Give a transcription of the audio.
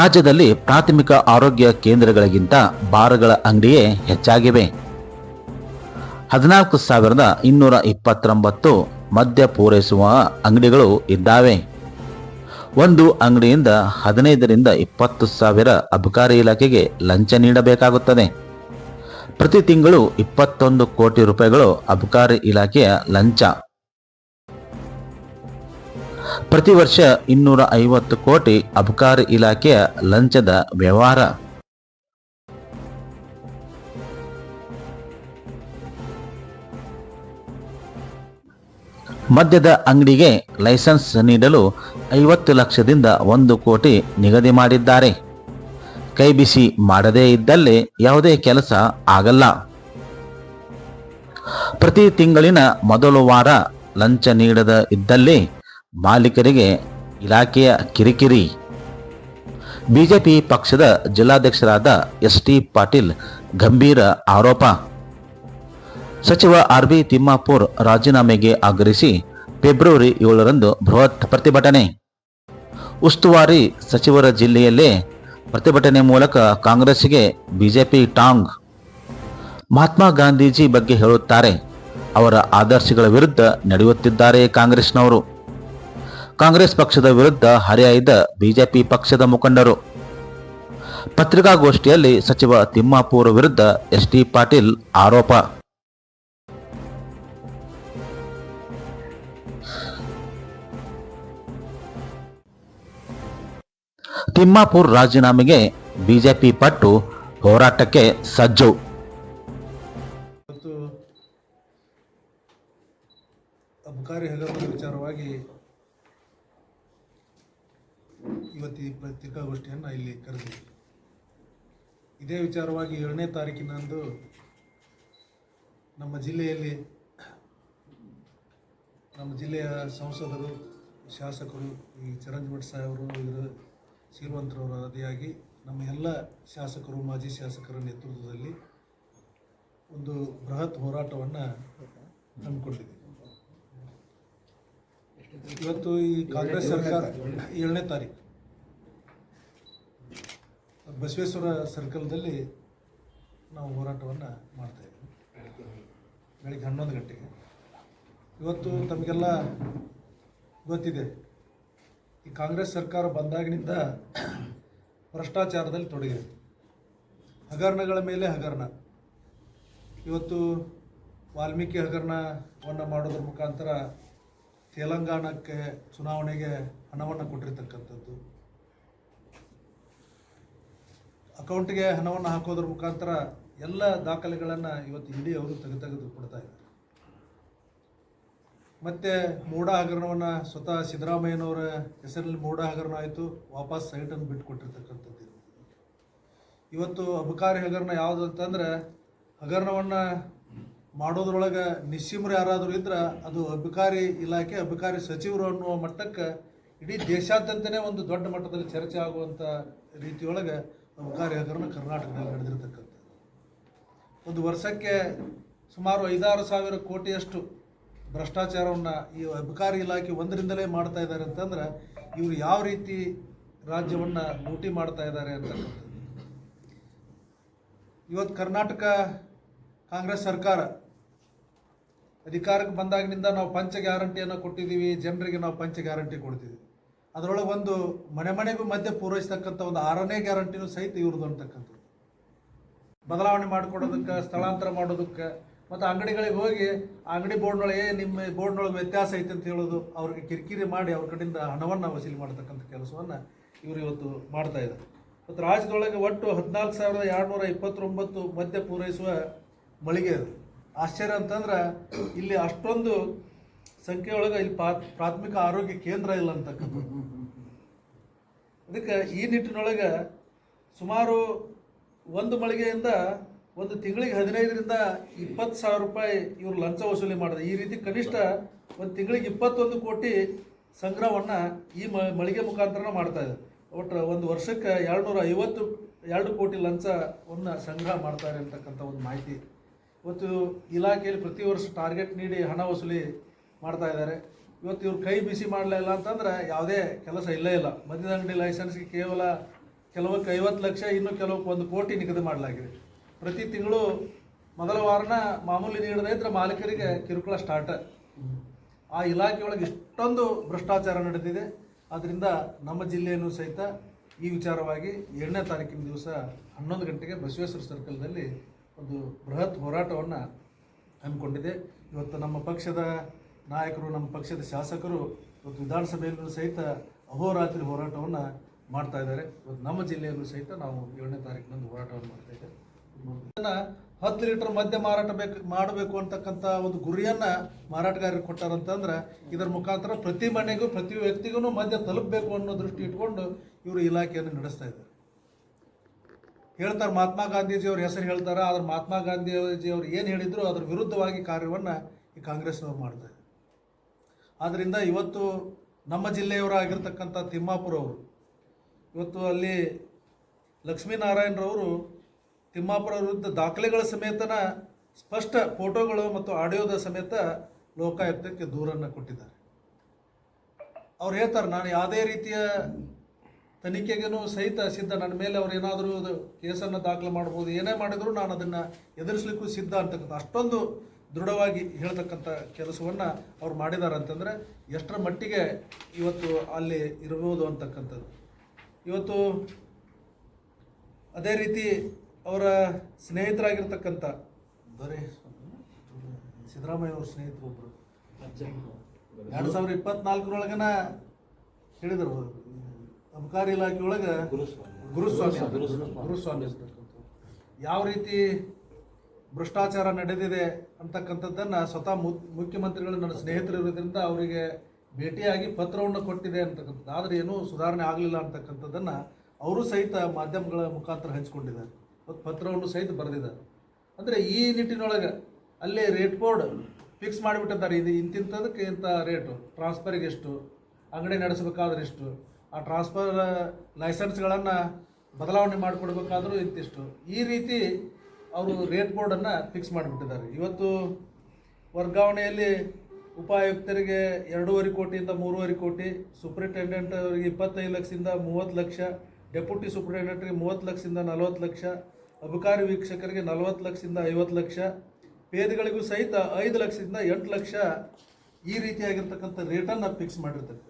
ರಾಜ್ಯದಲ್ಲಿ ಪ್ರಾಥಮಿಕ ಆರೋಗ್ಯ ಕೇಂದ್ರಗಳಿಗಿಂತ ಬಾರ್ಗಳ ಅಂಗಡಿಯೇ ಹೆಚ್ಚಾಗಿವೆ. ಹದಿನಾಲ್ಕು ಸಾವಿರದ ಇನ್ನೂರ ಇಪ್ಪತ್ತೊಂಬತ್ತು ಮದ್ಯ ಪೂರೈಸುವ ಅಂಗಡಿಗಳು ಇದ್ದಾವೆ. ಒಂದು ಅಂಗಡಿಯಿಂದ ಹದಿನೈದರಿಂದ ಇಪ್ಪತ್ತು ಸಾವಿರ ಅಬಕಾರಿ ಇಲಾಖೆಗೆ ಲಂಚ ನೀಡಬೇಕಾಗುತ್ತದೆ. ಪ್ರತಿ ತಿಂಗಳು ಇಪ್ಪತ್ತೊಂದು ಕೋಟಿ ರೂಪಾಯಿಗಳು ಅಬಕಾರಿ ಇಲಾಖೆಯ ಲಂಚ. ಪ್ರತಿ ವರ್ಷ ಇನ್ನೂರ ಐವತ್ತು ಕೋಟಿ ಅಬಕಾರಿ ಇಲಾಖೆಯ ಲಂಚದ ವ್ಯವಹಾರ. ಮದ್ಯದ ಅಂಗಡಿಗೆ ಲೈಸೆನ್ಸ್ ನೀಡಲು ಐವತ್ತು ಲಕ್ಷದಿಂದ ಒಂದು ಕೋಟಿ ನಿಗದಿ ಮಾಡಿದ್ದಾರೆ. ಕೈ ಬಿಸಿ ಮಾಡದೇ ಇದ್ದಲ್ಲಿ ಯಾವುದೇ ಕೆಲಸ ಆಗಲ್ಲ. ಪ್ರತಿ ತಿಂಗಳಿನ ಮೊದಲು ವಾರ ಲಂಚ ನೀಡದ ಇದ್ದಲ್ಲಿ ಮಾಲೀಕರಿಗೆ ಇಲಾಖೆಯ ಕಿರಿಕಿರಿ. ಬಿಜೆಪಿ ಪಕ್ಷದ ಜಿಲ್ಲಾಧ್ಯಕ್ಷರಾದ ಎಸ್ ಟಿ ಪಾಟೀಲ್ ಗಂಭೀರ ಆರೋಪ. ಸಚಿವ ಆರ್ ಬಿ ತಿಮ್ಮಾಪುರ್ ರಾಜೀನಾಮೆಗೆ ಆಗ್ರಹಿಸಿ ಫೆಬ್ರವರಿ ಏಳರಂದು ಬೃಹತ್ ಪ್ರತಿಭಟನೆ. ಉಸ್ತುವಾರಿ ಸಚಿವರ ಜಿಲ್ಲೆಯಲ್ಲೇ ಪ್ರತಿಭಟನೆ ಮೂಲಕ ಕಾಂಗ್ರೆಸ್ಗೆ ಬಿಜೆಪಿ ಟಾಂಗ್. ಮಹಾತ್ಮ ಗಾಂಧೀಜಿ ಬಗ್ಗೆ ಹೇಳುತ್ತಾರೆ, ಅವರ ಆದರ್ಶಗಳ ವಿರುದ್ಧ ನಡೆಯುತ್ತಿದ್ದಾರೆ ಕಾಂಗ್ರೆಸ್ನವರು. ಕಾಂಗ್ರೆಸ್ ಪಕ್ಷದ ವಿರುದ್ಧ ಹರಿಹಾಯ್ದ ಬಿಜೆಪಿ ಪಕ್ಷದ ಮುಖಂಡರು. ಪತ್ರಿಕಾಗೋಷ್ಠಿಯಲ್ಲಿ ಸಚಿವ ತಿಮ್ಮಾಪೂರ್ ವಿರುದ್ಧ ಎಸ್ಟಿ ಪಾಟೀಲ್ ಆರೋಪ. ತಿಮ್ಮಾಪುರ್ ರಾಜೀನಾಮೆಗೆ ಬಿಜೆಪಿ ಪಟ್ಟು ಹೋರಾಟಕ್ಕೆ ಸಜ್ಜು. ಅಬಕಾರಿ ಹಗರಣದ ವಿಚಾರವಾಗಿ ಇವತ್ತು ಈ ಪತ್ರಿಕಾಗೋಷ್ಠಿಯನ್ನು ಇಲ್ಲಿ ಕರೆದಿದ್ವಿ ಇದೇ ವಿಚಾರವಾಗಿ ಏಳನೇ ತಾರೀಕಿನಂದು ನಮ್ಮ ಜಿಲ್ಲೆಯಲ್ಲಿ ನಮ್ಮ ಜಿಲ್ಲೆಯ ಸಂಸದರು, ಶಾಸಕರು, ಈ ಚರಂಜಮಠ ಸಾಹೇಬರು ಇವರು ಶ್ರೀಮಂತರವರ ಅದಿಯಾಗಿ ನಮ್ಮ ಎಲ್ಲ ಶಾಸಕರು, ಮಾಜಿ ಶಾಸಕರ ನೇತೃತ್ವದಲ್ಲಿ ಒಂದು ಬೃಹತ್ ಹೋರಾಟವನ್ನು ಹಮ್ಮಿಕೊಂಡಿದೆ. ಇವತ್ತು ಈ ಕಾಂಗ್ರೆಸ್ ಸರ್ಕಾರ ಏಳನೇ ತಾರೀಕು. ಬಸವೇಶ್ವರ ಸರ್ಕಲ್ದಲ್ಲಿ ನಾವು ಹೋರಾಟವನ್ನು ಮಾಡ್ತಾ ಇದ್ದೀವಿ ಬೆಳಿಗ್ಗೆ ಹನ್ನೊಂದು ಗಂಟೆಗೆ. ಇವತ್ತು ತಮಗೆಲ್ಲ ಗೊತ್ತಿದೆ, ಈ ಕಾಂಗ್ರೆಸ್ ಸರ್ಕಾರ ಬಂದಾಗಿನಿಂದ ಭ್ರಷ್ಟಾಚಾರದಲ್ಲಿ ತೊಡಗಿದೆ. ಹಗರಣಗಳ ಮೇಲೆ ಹಗರಣ. ಇವತ್ತು ವಾಲ್ಮೀಕಿ ಹಗರಣವನ್ನು ಮಾಡೋದ್ರ ಮುಖಾಂತರ ತೆಲಂಗಾಣಕ್ಕೆ ಚುನಾವಣೆಗೆ ಹಣವನ್ನು ಕೊಟ್ಟಿರ್ತಕ್ಕಂಥದ್ದು. ಅಕೌಂಟ್ಗೆ ಹಣವನ್ನು ಹಾಕೋದ್ರ ಮುಖಾಂತರ ಎಲ್ಲ ದಾಖಲೆಗಳನ್ನು ಇವತ್ತು ಇಡೀ ಅವರು ತೆಗೆದು ತೆಗೆದು ಕೊಡ್ತಾ ಇದ್ದಾರೆ. ಮತ್ತು ಮೂಡ ಹಗರಣವನ್ನು ಸ್ವತಃ ಸಿದ್ದರಾಮಯ್ಯನವರ ಹೆಸರಲ್ಲಿ ಮೂಡ ಹಗರಣ ಆಯಿತು, ವಾಪಸ್ ಸೈಟನ್ನು ಬಿಟ್ಟು ಕೊಟ್ಟಿರ್ತಕ್ಕಂಥದ್ದು ಇವತ್ತು ಅಬಕಾರಿ ಹಗರಣ ಯಾವುದು ಅಂತಂದ್ರೆ, ಹಗರಣವನ್ನು ಮಾಡೋದ್ರೊಳಗೆ ನಿಸ್ಸೀಮರು ಯಾರಾದರೂ ಇದ್ರೆ ಅದು ಅಬಕಾರಿ ಇಲಾಖೆ, ಅಬಕಾರಿ ಸಚಿವರು ಅನ್ನುವ ಮಟ್ಟಕ್ಕೆ ಇಡೀ ದೇಶಾದ್ಯಂತನೇ ಒಂದು ದೊಡ್ಡ ಮಟ್ಟದಲ್ಲಿ ಚರ್ಚೆ ಆಗುವಂಥ ರೀತಿಯೊಳಗೆ ಅಬಕಾರಿ ಹಗರಣ ಕರ್ನಾಟಕದಲ್ಲಿ ನಡೆದಿರ್ತಕ್ಕಂಥದ್ದು. ಒಂದು ವರ್ಷಕ್ಕೆ ಸುಮಾರು ಐದಾರು ಸಾವಿರ ಕೋಟಿಯಷ್ಟು ಭ್ರಷ್ಟಾಚಾರವನ್ನು ಈ ಅಬಕಾರಿ ಇಲಾಖೆ ಒಂದರಿಂದಲೇ ಮಾಡ್ತಾ ಇದ್ದಾರೆ ಅಂತಂದ್ರೆ ಇವರು ಯಾವ ರೀತಿ ರಾಜ್ಯವನ್ನು ಲೂಟಿ ಮಾಡ್ತಾ ಇದ್ದಾರೆ ಅಂತಕ್ಕಂಥದ್ದು. ಇವತ್ತು ಕರ್ನಾಟಕ ಕಾಂಗ್ರೆಸ್ ಸರ್ಕಾರ ಅಧಿಕಾರಕ್ಕೆ ಬಂದಾಗಿನಿಂದ ನಾವು ಪಂಚ ಗ್ಯಾರಂಟಿಯನ್ನು ಕೊಟ್ಟಿದ್ದೀವಿ, ಜನರಿಗೆ ನಾವು ಪಂಚ ಗ್ಯಾರಂಟಿ ಕೊಡ್ತೀವಿ ಅದರೊಳಗೆ ಒಂದು ಮನೆ ಮನೆಗೂ ಮಧ್ಯೆ ಪೂರೈಸ್ತಕ್ಕಂಥ ಒಂದು ಆರನೇ ಗ್ಯಾರಂಟಿನೂ ಸಹಿತ ಇವ್ರದ್ದು ಅಂತಕ್ಕಂಥದ್ದು. ಬದಲಾವಣೆ ಮಾಡಿಕೊಡೋದಕ್ಕೆ, ಸ್ಥಳಾಂತರ ಮಾಡೋದಕ್ಕೆ, ಮತ್ತು ಅಂಗಡಿಗಳಿಗೆ ಹೋಗಿ ಆ ಅಂಗಡಿ ಬೋರ್ಡ್ನೊಳಗೆ ನಿಮ್ಮ ಬೋರ್ಡ್ನೊಳಗೆ ವ್ಯತ್ಯಾಸ ಐತೆ ಅಂತ ಹೇಳೋದು ಅವ್ರಿಗೆ ಕಿರಿಕಿರಿ ಮಾಡಿ ಅವ್ರ ಕಡೆಯಿಂದ ಹಣವನ್ನು ವಸೂಲಿ ಮಾಡ್ತಕ್ಕಂಥ ಕೆಲಸವನ್ನು ಇವರು ಇವತ್ತು ಮಾಡ್ತಾ ಇದ್ದಾರೆ. ಮತ್ತು ರಾಜ್ಯದೊಳಗೆ ಒಟ್ಟು ಹದಿನಾಲ್ಕು ಸಾವಿರದ ಎರಡುನೂರ ಇಪ್ಪತ್ತೊಂಬತ್ತು ಮದ್ಯ ಪೂರೈಸುವ ಮಳಿಗೆ ಅದು. ಆಶ್ಚರ್ಯ ಅಂತಂದ್ರೆ ಇಲ್ಲಿ ಅಷ್ಟೊಂದು ಸಂಖ್ಯೆಯೊಳಗೆ ಇಲ್ಲಿ ಪಾ- ಪ್ರಾಥಮಿಕ ಆರೋಗ್ಯ ಕೇಂದ್ರ ಇಲ್ಲ ಅಂತಕ್ಕಂಥದ್ದು. ಅದಕ್ಕೆ ಈ ನಿಟ್ಟಿನೊಳಗೆ ಸುಮಾರು ಒಂದು ಮಳಿಗೆಯಿಂದ ಒಂದು ತಿಂಗಳಿಗೆ ಹದಿನೈದರಿಂದ ಇಪ್ಪತ್ತು ಸಾವಿರ ರೂಪಾಯಿ ಇವರು ಲಂಚ ವಸೂಲಿ ಮಾಡಿದೆ ಈ ರೀತಿ ಕನಿಷ್ಠ ಒಂದು ತಿಂಗಳಿಗೆ ಇಪ್ಪತ್ತೊಂದು ಕೋಟಿ ಸಂಗ್ರಹವನ್ನು ಈ ಮಳಿಗೆ ಮುಖಾಂತರ ಮಾಡ್ತಾ ಇದೆ ಒಟ್ಟು ಒಂದು ವರ್ಷಕ್ಕೆ ಎರಡುನೂರ ಐವತ್ತು ಎರಡು ಕೋಟಿ ಲಂಚವನ್ನು ಸಂಗ್ರಹ ಮಾಡ್ತಾರೆ ಅಂತಕ್ಕಂಥ ಒಂದು ಮಾಹಿತಿ. ಇವತ್ತು ಇಲಾಖೆಯಲ್ಲಿ ಪ್ರತಿ ವರ್ಷ ಟಾರ್ಗೆಟ್ ನೀಡಿ ಹಣ ವಸೂಲಿ ಮಾಡ್ತಾ ಇದ್ದಾರೆ. ಇವತ್ತು ಇವ್ರು ಕೈ ಬಿಸಿ ಮಾಡಲಿಲ್ಲ ಅಂತಂದ್ರೆ ಯಾವುದೇ ಕೆಲಸ ಇಲ್ಲೇ ಇಲ್ಲ. ಮದ್ಯದ ಅಂಗಡಿ ಲೈಸೆನ್ಸ್ಗೆ ಕೇವಲ ಕೆಲವಕ್ಕೆ ಐವತ್ತು ಲಕ್ಷ, ಇನ್ನು ಕೆಲವಕ್ಕೆ ಒಂದು ಕೋಟಿ ನಿಗದಿ ಮಾಡಲಾಗಿದೆ. ಪ್ರತಿ ತಿಂಗಳು ಮೊದಲ ವಾರನ ಮಾಮೂಲಿ ನೀಡದೇ ಇದ್ರೆ ಮಾಲೀಕರಿಗೆ ಕಿರುಕುಳ ಸ್ಟಾರ್ಟ್ ಆ ಇಲಾಖೆಯೊಳಗೆ ಇಷ್ಟೊಂದು ಭ್ರಷ್ಟಾಚಾರ ನಡೆದಿದೆ. ಆದ್ದರಿಂದ ನಮ್ಮ ಜಿಲ್ಲೆಯನ್ನು ಸಹಿತ ಈ ವಿಚಾರವಾಗಿ ಏಳನೇ ತಾರೀಕಿನ ದಿವಸ ಹನ್ನೊಂದು ಗಂಟೆಗೆ ಬಸವೇಶ್ವರ ಸರ್ಕಲ್ನಲ್ಲಿ ಒಂದು ಬೃಹತ್ ಹೋರಾಟವನ್ನು ಹಮ್ಮಿಕೊಂಡಿದೆ. ಇವತ್ತು ನಮ್ಮ ಪಕ್ಷದ ನಾಯಕರು, ನಮ್ಮ ಪಕ್ಷದ ಶಾಸಕರು ಇವತ್ತು ವಿಧಾನಸಭೆಯಲ್ಲೂ ಸಹಿತ ಅಹೋರಾತ್ರಿ ಹೋರಾಟವನ್ನು ಮಾಡ್ತಾ ಇದ್ದಾರೆ. ಇವತ್ತು ನಮ್ಮ ಜಿಲ್ಲೆಯಲ್ಲೂ ಸಹಿತ ನಾವು ಏಳನೇ ತಾರೀಕಿನಂದು ಹೋರಾಟವನ್ನು ಮಾಡ್ತಾ ಇದ್ದೇವೆ. ಹತ್ತು ಲೀಟರ್ ಮದ್ಯ ಮಾರಾಟ ಬೇಕು, ಮಾಡಬೇಕು ಅಂತಕ್ಕಂಥ ಒಂದು ಗುರಿಯನ್ನ ಮಾರಾಟಗಾರರು ಕೊಟ್ಟಾರಂತಂದ್ರೆ ಇದರ ಮುಖಾಂತರ ಪ್ರತಿ ಮನೆಗೂ, ಪ್ರತಿ ವ್ಯಕ್ತಿಗೂ ಮದ್ಯ ತಲುಪಬೇಕು ಅನ್ನೋ ದೃಷ್ಟಿ ಇಟ್ಕೊಂಡು ಇವರು ಇಲಾಖೆಯನ್ನು ನಡೆಸ್ತಾ ಇದ್ದಾರೆ. ಹೇಳ್ತಾರೆ ಮಹಾತ್ಮ ಗಾಂಧೀಜಿ ಅವ್ರ ಹೆಸರು ಹೇಳ್ತಾರೆ, ಆದ್ರೆ ಮಹಾತ್ಮ ಗಾಂಧೀಜಿ ಅವ್ರು ಏನು ಹೇಳಿದ್ರು ಅದ್ರ ವಿರುದ್ಧವಾಗಿ ಕಾರ್ಯವನ್ನು ಈ ಕಾಂಗ್ರೆಸ್ನವ್ರು ಮಾಡ್ತಾರೆ ಆದ್ದರಿಂದ ಇವತ್ತು ನಮ್ಮ ಜಿಲ್ಲೆಯವರಾಗಿರ್ತಕ್ಕಂಥ ತಿಮ್ಮಾಪುರ ಅವರು, ಇವತ್ತು ಅಲ್ಲಿ ಲಕ್ಷ್ಮೀನಾರಾಯಣರವರು ತಿಮ್ಮಾಪುರ ವಿರುದ್ಧ ದಾಖಲೆಗಳ ಸಮೇತನ ಸ್ಪಷ್ಟ ಫೋಟೋಗಳು ಮತ್ತು ಆಡಿಯೋದ ಸಮೇತ ಲೋಕಾಯುಕ್ತಕ್ಕೆ ದೂರನ್ನು ಕೊಟ್ಟಿದ್ದಾರೆ. ಅವ್ರು ಹೇಳ್ತಾರೆ, ನಾನು ಯಾವುದೇ ರೀತಿಯ ತನಿಖೆಗೇನು ಸಹಿತ ಸಿದ್ಧ, ನನ್ನ ಮೇಲೆ ಅವ್ರು ಏನಾದರೂ ಕೇಸನ್ನು ದಾಖಲು ಮಾಡ್ಬೋದು, ಏನೇ ಮಾಡಿದ್ರು ನಾನು ಅದನ್ನು ಎದುರಿಸಲಿಕ್ಕೂ ಸಿದ್ಧ ಅಂತಕ್ಕಂಥ ಅಷ್ಟೊಂದು ದೃಢವಾಗಿ ಹೇಳ್ತಕ್ಕಂಥ ಕೆಲಸವನ್ನು ಅವ್ರು ಮಾಡಿದ್ದಾರೆ ಅಂತಂದರೆ ಎಷ್ಟರ ಮಟ್ಟಿಗೆ ಇವತ್ತು ಅಲ್ಲಿ ಇರ್ಬೋದು ಅಂತಕ್ಕಂಥದ್ದು. ಇವತ್ತು ಅದೇ ರೀತಿ ಅವರ ಸ್ನೇಹಿತರಾಗಿರ್ತಕ್ಕಂಥ ದೊರೆ ಸಿದ್ದರಾಮಯ್ಯ ಅವ್ರ ಸ್ನೇಹಿತರು ಒಬ್ಬರು ಎರಡು ಸಾವಿರದ ಇಪ್ಪತ್ನಾಲ್ಕರೊಳಗನ ಹೇಳಿದರು ಅಬಕಾರಿ ಇಲಾಖೆ ಒಳಗೆ ಗುರುಸ್ವಾಮಿ. ಗುರುಸ್ವಾಮಿ. ಗುರುಸ್ವಾಮಿ. ಯಾವ ರೀತಿ ಭ್ರಷ್ಟಾಚಾರ ನಡೆದಿದೆ ಅಂತಕ್ಕಂಥದ್ದನ್ನು ಸ್ವತಃ ಮುಖ್ಯಮಂತ್ರಿಗಳು ನನ್ನ ಸ್ನೇಹಿತರು ಇರೋದ್ರಿಂದ ಅವರಿಗೆ ಭೇಟಿಯಾಗಿ ಪತ್ರವನ್ನು ಕೊಟ್ಟಿದೆ ಅಂತಕ್ಕಂಥದ್ದು. ಆದರೆ ಏನೂ ಸುಧಾರಣೆ ಆಗಲಿಲ್ಲ ಅಂತಕ್ಕಂಥದ್ದನ್ನು ಅವರು ಸಹಿತ ಮಾಧ್ಯಮಗಳ ಮುಖಾಂತರ ಹಂಚಿಕೊಂಡಿದ್ದಾರೆ. ಮತ್ತು ಪತ್ರವನ್ನು ಸಹಿತ ಬರೆದಿದ್ದಾರೆ. ಅಂದರೆ ಈ ನಿಟ್ಟಿನೊಳಗೆ ಅಲ್ಲೇ ರೇಟ್ ಬೋರ್ಡ್ ಫಿಕ್ಸ್ ಮಾಡಿಬಿಟ್ಟಿದ್ದಾರೆ. ಇದು ಇಂತಿಂಥದಕ್ಕೆ ಇಂಥ ರೇಟು. ಟ್ರಾನ್ಸ್ಫರ್ಗೆ ಎಷ್ಟು? ಅಂಗಡಿ ನಡೆಸಬೇಕಾದ್ರೆ ಎಷ್ಟು? ಆ ಟ್ರಾನ್ಸ್ಫರ್ ಲೈಸೆನ್ಸ್ಗಳನ್ನು ಬದಲಾವಣೆ ಮಾಡಿಕೊಡ್ಬೇಕಾದ್ರೂ ಇಂತಿಷ್ಟು. ಈ ರೀತಿ ಅವರು ರೇಟ್ ಬೋರ್ಡನ್ನು ಫಿಕ್ಸ್ ಮಾಡಿಬಿಟ್ಟಿದ್ದಾರೆ. ಇವತ್ತು ವರ್ಗಾವಣೆಯಲ್ಲಿ ಉಪಾಯುಕ್ತರಿಗೆ ಎರಡೂವರೆ ಕೋಟಿಯಿಂದ ಮೂರುವರೆ ಕೋಟಿ ಸೂಪ್ರಿಂಟೆಂಡೆಂಟ್ ಅವರಿಗೆ ಇಪ್ಪತ್ತೈದು ಲಕ್ಷದಿಂದ ಮೂವತ್ತು ಲಕ್ಷ ಡೆಪ್ಯೂಟಿ ಸೂಪ್ರಿಂಟೆಂಡೆಂಟ್ಗೆ ಮೂವತ್ತು ಲಕ್ಷದಿಂದ ನಲವತ್ತು ಲಕ್ಷ, ಅಬಕಾರಿ ವೀಕ್ಷಕರಿಗೆ ನಲವತ್ತು ಲಕ್ಷದಿಂದ ಐವತ್ತು ಲಕ್ಷ, ಪೇದೆಗಳಿಗೂ ಸಹಿತ ಐದು ಲಕ್ಷದಿಂದ ಎಂಟು ಲಕ್ಷ ಈ ರೀತಿಯಾಗಿರ್ತಕ್ಕಂಥ ರೇಟನ್ನು ಫಿಕ್ಸ್ ಮಾಡಿರ್ತಾರೆ.